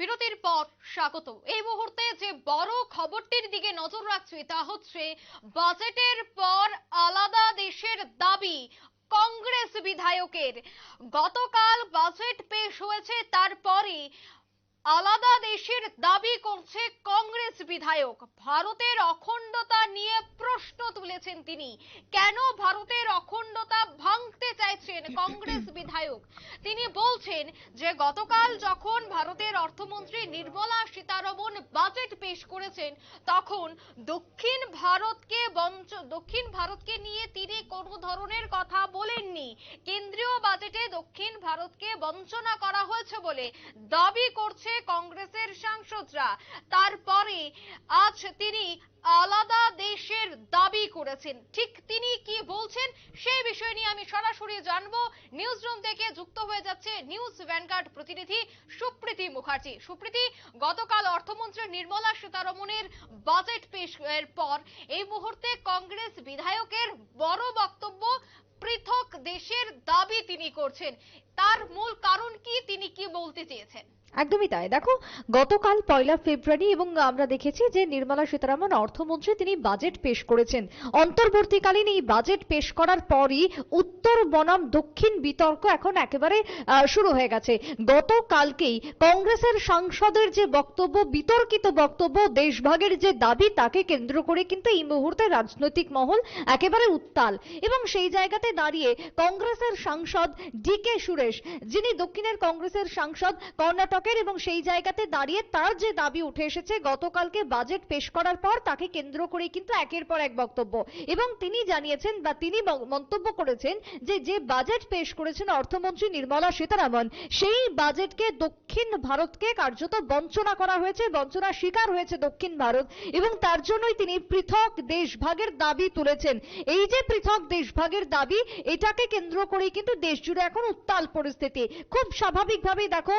বিরতির পর স্বাগত। এই মুহূর্তে যে বড় খবরটির দিকে নজর রাখছি তা হচ্ছে, বাজেটের পর আলাদা দেশের দাবি কংগ্রেস বিধায়কের। গতকাল বাজেট পেশ হয়েছে তারপরে আলাদা দেশের দাবি করছে কংগ্রেস বিধায়ক। ভারতের অখণ্ডতা নিয়ে প্রশ্ন তুলেছেন তিনি। কেন ভারতের অখণ্ডতা ভাঙতে চাইছেন কংগ্রেস বিধায়ক? তিনি বলছেন যে, গতকাল যখন ভারতের অর্থমন্ত্রী নির্মলা সীতারমন বাজেট পেশ করেছেন, তখন দক্ষিণ ভারতকে বঞ্চ, দক্ষিণ ভারতকে নিয়ে তিনি কোনো ধরনের কথা বলেননি। কেন্দ্রীয় বাজেটে দক্ষিণ ভারতকে বঞ্চনা করা হয়েছে বলে দাবি করছে কংগ্রেসের সাংসদরা। তারপরে আজ তিনি আলাদা দেশের দাবি করেছেন। ঠিক তিনি কি বলছেন সেই বিষয় নিয়ে আমি সরাসরি জানব। নিউজ রুম থেকে যুক্ত হয়ে যাচ্ছে নিউজ ভ্যানগার্ড প্রতিনিধি সুপ্রীতি মুখার্জি। সুপ্রীতি, গতকাল অর্থমন্ত্রী নির্মলা সীতারমনের বাজেট পেশ এর পর এই মুহূর্তে কংগ্রেস বিধায়কের বড় বক্তব্য, পৃথক দেশের দাবি তিনি করছেন। তার মূল কারণ কি তিনি কি বলতে চেয়েছেন? একদমই তাই। দেখো, গতকাল পয়লা ফেব্রুয়ারি এবং আমরা দেখেছি যে নির্মলা সীতারামন অর্থমন্ত্রী, তিনি বাজেট পেশ করেছেন। অন্তর্বর্তীকালীন এই বাজেট পেশ করার পরই উত্তর বনাম, দক্ষিণ বিতর্ক এখন একেবারে শুরু হয়ে গেছে। গতকালকেই কংগ্রেসের সাংসদের যে বক্তব্য, বিতর্কিত বক্তব্য, দেশভাগের যে দাবি, তাকে কেন্দ্র করে কিন্তু এই মুহূর্তে রাজনৈতিক মহল একেবারে উত্তাল। এবং সেই জায়গাতে দাঁড়িয়ে কংগ্রেসের সাংসদ ডি কে সুরেশ, যিনি দক্ষিণের কংগ্রেসের সাংসদ কর্ণাটকের এবং সেই জায়গাতে দাঁড়িয়ে তার যে দাবি উঠে এসেছে, গতকালকে বাজেট পেশ করার পর তাকে কেন্দ্র করে কিন্তু একের পর এক বক্তব্য। এবং তিনি জানিয়েছেন বা তিনি মন্তব্য করেছেন যে যে বাজেট পেশ করেছেন অর্থমন্ত্রী নির্মলা সীতারামন, সেই বাজেটকে দক্ষিণ ভারতকে কার্যত বঞ্চনা করা হয়েছে, বঞ্চনার শিকার হয়েছে দক্ষিণ ভারত এবং তার জন্যই তিনি পৃথক দেশভাগের দাবি তুলেছেন। এই যে পৃথক দেশভাগের দাবি, এটাকে কেন্দ্র করেই কিন্তু দেশ জুড়ে এখন উত্তাল পরিস্থিতি। খুব স্বাভাবিকভাবেই দেখো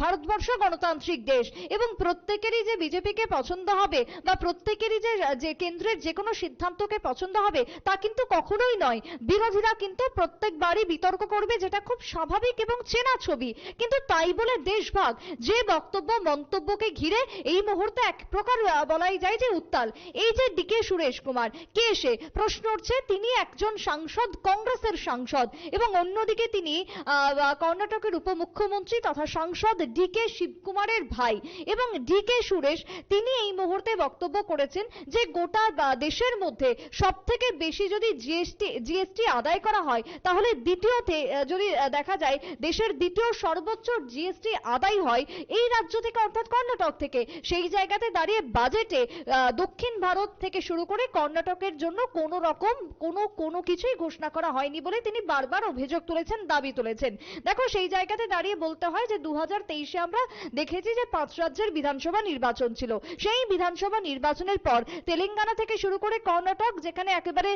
ভারতবর্ষ গণতান্ত্রিক দেশ। এবং প্রত্যেকেরই যে বিজেপিকে পছন্দ হবে বা প্রত্যেকেরই যে কেন্দ্রের যে কোনো সিদ্ধান্তকে পছন্দ হবে, তা কিন্তু কখনোই নয়। বিরোধীরা কিন্তু প্রত্যেকবারই বিতর্ক করবে যেটা খুব স্বাভাবিক এবং চেনা ছবি। কিন্তু তাই বলে দেশভাগ, যে বক্তব্য, মন্তব্যকে ঘিরে এই মুহূর্তে এক প্রকার বলাই যায় যে উত্তাল। এই যে ডিকে সুরেশ কুমার, কে সে? প্রশ্ন উঠছে, তিনি একজন সাংসদ, কংগ্রেসের সাংসদ এবং অন্যদিকে তিনি কর্ণাটকের উপমুখ্যমন্ত্রী তথা সাংসদ ডি কে শিবকুমারের ভাই এবং ডি কে সুরেশ, তিনি এই মুহূর্তে বক্তব্য করেছেন যে গোটা দেশের মধ্যে সব থেকে বেশি যদি জিএসটি জিএসটি আদায় করা হয়, তাহলে দ্বিতীয়তে যদি দেখা যায় দেশের দ্বিতীয় সর্বোচ্চ জিএসটি আদায় হয় এই রাজ্য থেকে, অর্থাৎ কর্ণাটক থেকে, সেই জায়গাতে দাঁড়িয়ে বাজেটে দক্ষিণ ভারত থেকে শুরু করে কর্ণাটকের জন্য কোনো রকম, কোনো কোনো কিছুই ঘোষণা করা হয়নি বলে তিনি বারবার অভিযোগ তুলেছেন, দাবি তুলেছেন। দেখো, সেই জায়গাতে দাঁড়িয়ে বলতে হয় যে দু হাজার তেইশে আমরা দেখেছি যে পাঁচ রাজ্যের বিধানসভা নির্বাচন ছিল। সেই বিধানসভা নির্বাচনের পর তেলেঙ্গানা থেকে শুরু করে কর্ণাটক, যেখানে একেবারে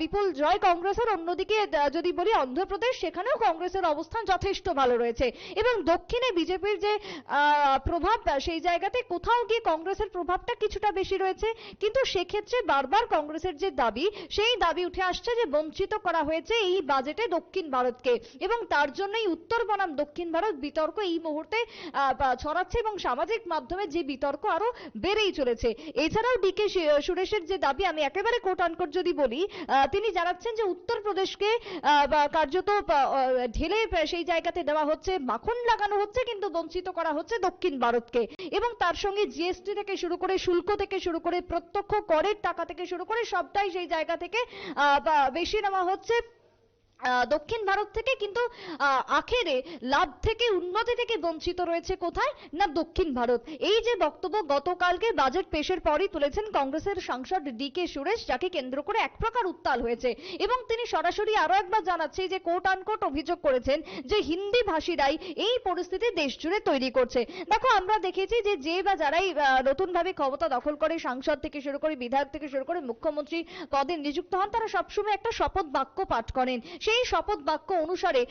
বিপুল জয় কংগ্রেসের, অন্যদিকে যদি বলি অন্ধ্রপ্রদেশ, সেখানেও কংগ্রেসের অবস্থান যথেষ্ট ভালো রয়েছে। এবং দক্ষিণে বিজেপির যে প্রভাব সেই জায়গাতে কোথাও গিয়ে কংগ্রেসের প্রভাবটা কিছুটা বেশি রয়েছে। কিন্তু সেক্ষেত্রে বারবার কংগ্রেসের যে দাবি, সেই দাবি উঠে আসছে যে বঞ্চিত করা হয়েছে এই বাজেটে দক্ষিণ ভারতকে। এবং তার জন্যই উত্তর বনাম দক্ষিণ ভারত বিতর্ক এই মুহূর্তে ছড়াচ্ছে এবং সামাজিক মাধ্যমে যে বিতর্ক আরও বেড়েই চলেছে। এছাড়াও ডিকে সুরেশের যে দাবি, আমি একেবারে কোট আনকোট যদি বলি তিনি জানাচ্ছেন যে উত্তরপ্রদেশকে কার্যত ঢেলে সেই জায়গাতে দেওয়া হচ্ছে, মাখন লাগানো হচ্ছে, কিন্তু বঞ্চিত করা হচ্ছে দক্ষিণ ভারতকে। এবং তার সঙ্গে জিএসটি থেকে শুরু করে, শুল্ক থেকে শুরু করে, প্রত্যক্ষ করের টাকা থেকে শুরু করে, সবটাই সেই জায়গা থেকে বেশি নেওয়া হচ্ছে। দক্ষিণ ভারত থেকে কিন্তু আখেরে, লাভ থেকে, উন্নতি থেকে বঞ্চিত রয়েছে কোথায়? না, দক্ষিণ ভারত। এই যে বক্তব্য গতকালকে বাজেট পেশের পরই তুলেছেন কংগ্রেসের সাংসদ ডি কে সুরেশ, যাকে কেন্দ্র করে এক প্রকার উত্তাল হয়েছে। এবং তিনি সরাসরি আরও একবার জানাচ্ছে যে কোট আনকোট অভিযোগ করেছেন যে, হিন্দি ভাষীরাই এই পরিস্থিতি দেশ জুড়ে তৈরি করছে। দেখো, আমরা দেখেছি যে যে বা যারাই নতুন ভাবে ক্ষমতা দখল করে, সাংসদ থেকে শুরু করে, বিধায়ক থেকে শুরু করে, মুখ্যমন্ত্রী পদে নিযুক্ত হন, তারা সবসময় একটা শপথ বাক্য পাঠ করেন। সেই শপথ বাক্য অনুসারে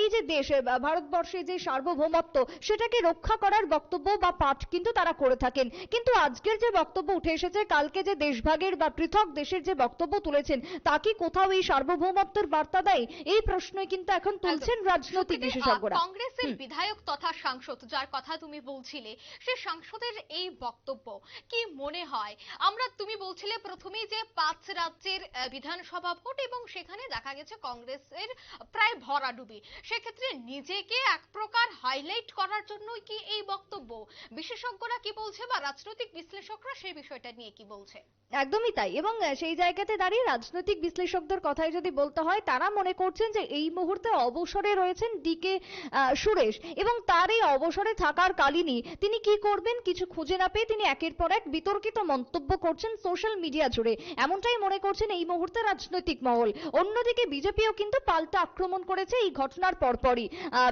এই যে দেশ আহ, ভারতবর্ষের যে সার্বভৌমত্ব সেটাকে রক্ষা করার বক্তব্য বা পাঠ কিন্তু তারা করে থাকেন। কিন্তু আজকের যে বক্তব্য উঠে এসেছে কালকে যে দেশভাগের বা পৃথক দেশের যে বক্তব্য তুলেছেন তা কি কোথাও এই সার্বভৌমত্বের বার্তা দেয়? এই প্রশ্নই কিন্তু এখন তুলছেন রাজনৈতিক বিশেষজ্ঞরা। কংগ্রেসের বিধায়ক তথা সাংসদ যার কথা তুমি বলছিলে সে সাংসদের এই বক্তব্য কি মনে হয়? আমরা তুমি বলছিলে প্রথমেই যে পাঁচ রাজ্যের বিধানসভা ভোট এবং সেখানে দেখা গেছে কংগ্রেসের প্রায় ভরাডুবি। সেক্ষেত্রে নিজেকে এক প্রকার হাইলাইট করার জন্যই কি এই বক্তব্য? বিশেষজ্ঞরা কি বলছে বা রাজনৈতিক বিশ্লেষকরা সেই বিষয়টা নিয়ে কি বলছে? একদমই তাই। এবং সেই জায়গাতে দাঁড়িয়ে রাজনৈতিক বিশ্লেষকদের কথাই যদি বলতে হয়, তারা মনে করছেন যে এই মুহূর্তে অবসরে রয়েছেন ডিকে সুরেশ এবং তার এই অবসরে থাকার কালীনই তিনি কি করবেন কিছু খুঁজে না পেয়ে তিনি একের পর এক বিতর্কিত মন্তব্য করছেন সোশ্যাল মিডিয়া জুড়ে। এমনটাই মনে করছেন এই মুহূর্তে রাজনৈতিক মহল। অন্যদিকে বিজেপিও কিন্তু পাল্টা আক্রমণ করেছে এই ঘটনার পরপরই।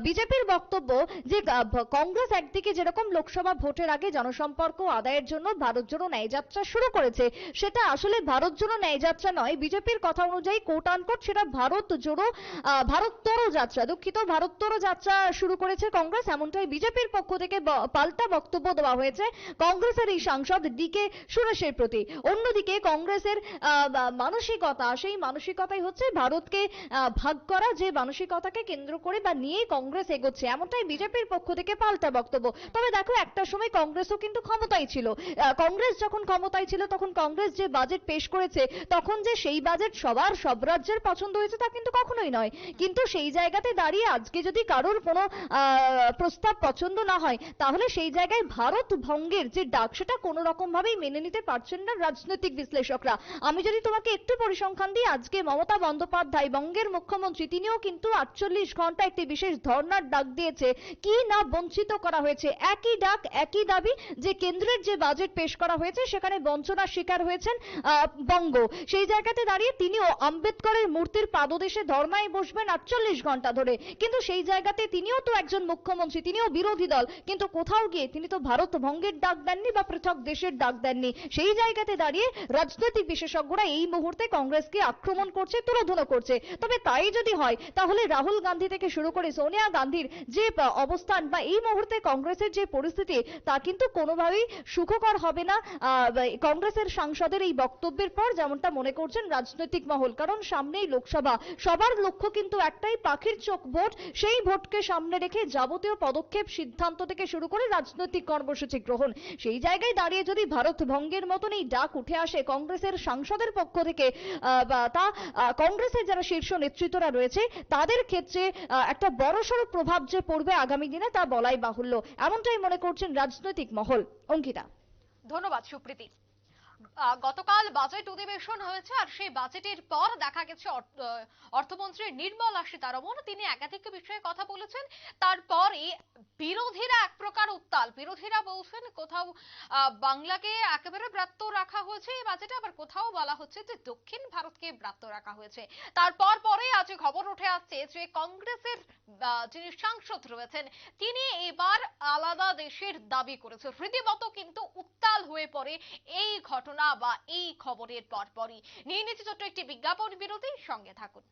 বিজেপির বক্তব্য যে কংগ্রেস একদিকে যেরকম লোকসভা ভোটের আগে জনসম্পর্ক আদায়ের জন্য ভারত জোড়ো ন্যায়যাত্রা শুরু করেছে সেটা আসলে ভারত জোড়ো ন্যায়যাত্রা নয়। বিজেপির কথা অনুযায়ী কোট আনকোট সেটা ভারত জোড়ো আহ, ভারতোত্তর যাত্রা দুঃখিত ভারতোত্তর যাত্রা শুরু করেছে কংগ্রেস এমনটাই বিজেপির পক্ষ থেকে পাল্টা বক্তব্য দেওয়া হয়েছে কংগ্রেসের এই সাংসদ ডিকে সুরেশের প্রতি। অন্যদিকে কংগ্রেসের মানসিকতা সেই মানসিকতাই হচ্ছে ভারতকে ভাগ করা যে মানসিকতাকে কেন্দ্র করে বা নিয়ে কংগ্রেস এগোচ্ছে, এমনটাই বিজেপির পক্ষ থেকে পাল্টা বক্তব্য। তবে দেখো, একটা সময় কংগ্রেসও কিন্তু ক্ষমতায় ছিল। কংগ্রেস যখন ক্ষমতায় ছিল, তখন কংগ্রেস যে বাজেট পেশ করেছে, তখন যে সেই বাজেট সবার, সব রাজ্যের পছন্দ হয়েছে তা কিন্তু কখনোই নয়। কিন্তু সেই জায়গাতে দাঁড়িয়ে আজকে যদি কারোর কোনো প্রস্তাব পছন্দ না হয়, তাহলে সেই জায়গায় ভারত ভঙ্গের যে ডাক, সেটা কোনো রকম ভাবেই মেনে নিতে পারছেন না রাজনৈতিক বিশ্লেষকরা। আমি যদি তোমাকে একটু পরিসংখ্যান দিই, আজকে মমতা বন্দ্যোপাধ্যায় বঙ্গের মুখ্যমন্ত্রী, তিনিও কিন্তু আটচল্লিশ ঘণ্টা একটি বিশেষ ধর্নার ডাক দিয়েছে। কি না বঞ্চিত করা হয়েছে? একই ডাক, একই দাবি যে কেন্দ্রের যে বাজেট পেশ করা হয়েছে, সেখানে বঞ্চনার শিকার হয়েছেন বঙ্গ। সেই জায়গাতে দাঁড়িয়ে তিনিও আম্বেদকরের মূর্তির পাদদেশে ধর্নায় বসবেন আটচল্লিশ ঘণ্টা ধরে। কিন্তু সেই জায়গাতে তিনিও তো একজন মুখ্যমন্ত্রী, তিনিও বিরোধী দল। কিন্তু কোথাও গিয়ে তিনি তো ভারত ভঙ্গের ডাক দেননি বা পৃথক দেশের ডাক দেননি। সেই জায়গাতে দাঁড়িয়ে রাজনৈতিক বিশেষজ্ঞরা এই মুহূর্তে কংগ্রেসকে আক্রমণ করছে, তুলোধুলো করছে। তবে তাই যদি হয়, তাহলে রাহুল গান্ধী থেকে শুরু করে সোনিয়া গান্ধীর যে অবস্থান বা এই মুহূর্তে কংগ্রেসের যে পরিস্থিতি, তা কিন্তু কোনোভাবেই সুখকর হবে না। কংগ্রেসের সাংসদের এই বক্তব্যের পর যেমনটা মনে করছেন রাজনৈতিক মহল, কারণ সামনেই লোকসভা। সবার লক্ষ্য কিন্তু একটাই, পাখির চোখ ভোট। সেই ভোটকে সামনে রেখে যাবতীয় পদক্ষেপ, সিদ্ধান্ত থেকে শুরু করে রাজনৈতিক কর্মসূচি গ্রহণ। সেই জায়গায় দাঁড়িয়ে যদি ভারত ভঙ্গের মতন এই ডাক উঠে আসে কংগ্রেসের সাংসদের পক্ষ থেকে তা কংগ্রেসের যারা শীর্ষ নেতৃত্বরা রয়েছে, তাদের ক্ষেত্রে একটা বড়সড় প্রভাব যে পড়বে আগামী দিনে তা বলাই বাহুল্য। এমনটাই মনে করছেন রাজনৈতিক মহল। অঙ্কিতা। ধন্যবাদ, সুপ্রীতি। গতকাল বাজেট অধিবেশন হয়েছে আর সেই বাজেটের পর দেখা গেছে অর্থমন্ত্রী নির্মলা সীতারমন। তিনি একাধিক বিষয়ে কথা বলেছেন। তারপরে বিরোধীরা এক প্রকার উত্তাল। বিরোধীরা বলছেন, কোথাও বাংলাকে একেবারে ব্রাত্য রাখা হয়েছে এই বাজেটে আবার কোথাও বলা হচ্ছে যে দক্ষিণ ভারতকে ব্রাত্য রাখা হয়েছে। তারপর পরে আজ খবর উঠে আসছে যে কংগ্রেসের যিনি সাংসদ রয়েছেন, তিনি এবার আলাদা দেশের দাবি করেছে রীতিমতো কিন্তু উত্তাল হয়ে পড়ে, এই ঘটনা বা এই খবরের পরপরই। নিয়ে নিচ্ছে ছোট্ট একটি বিজ্ঞাপন বিরতির সঙ্গে থাকুন।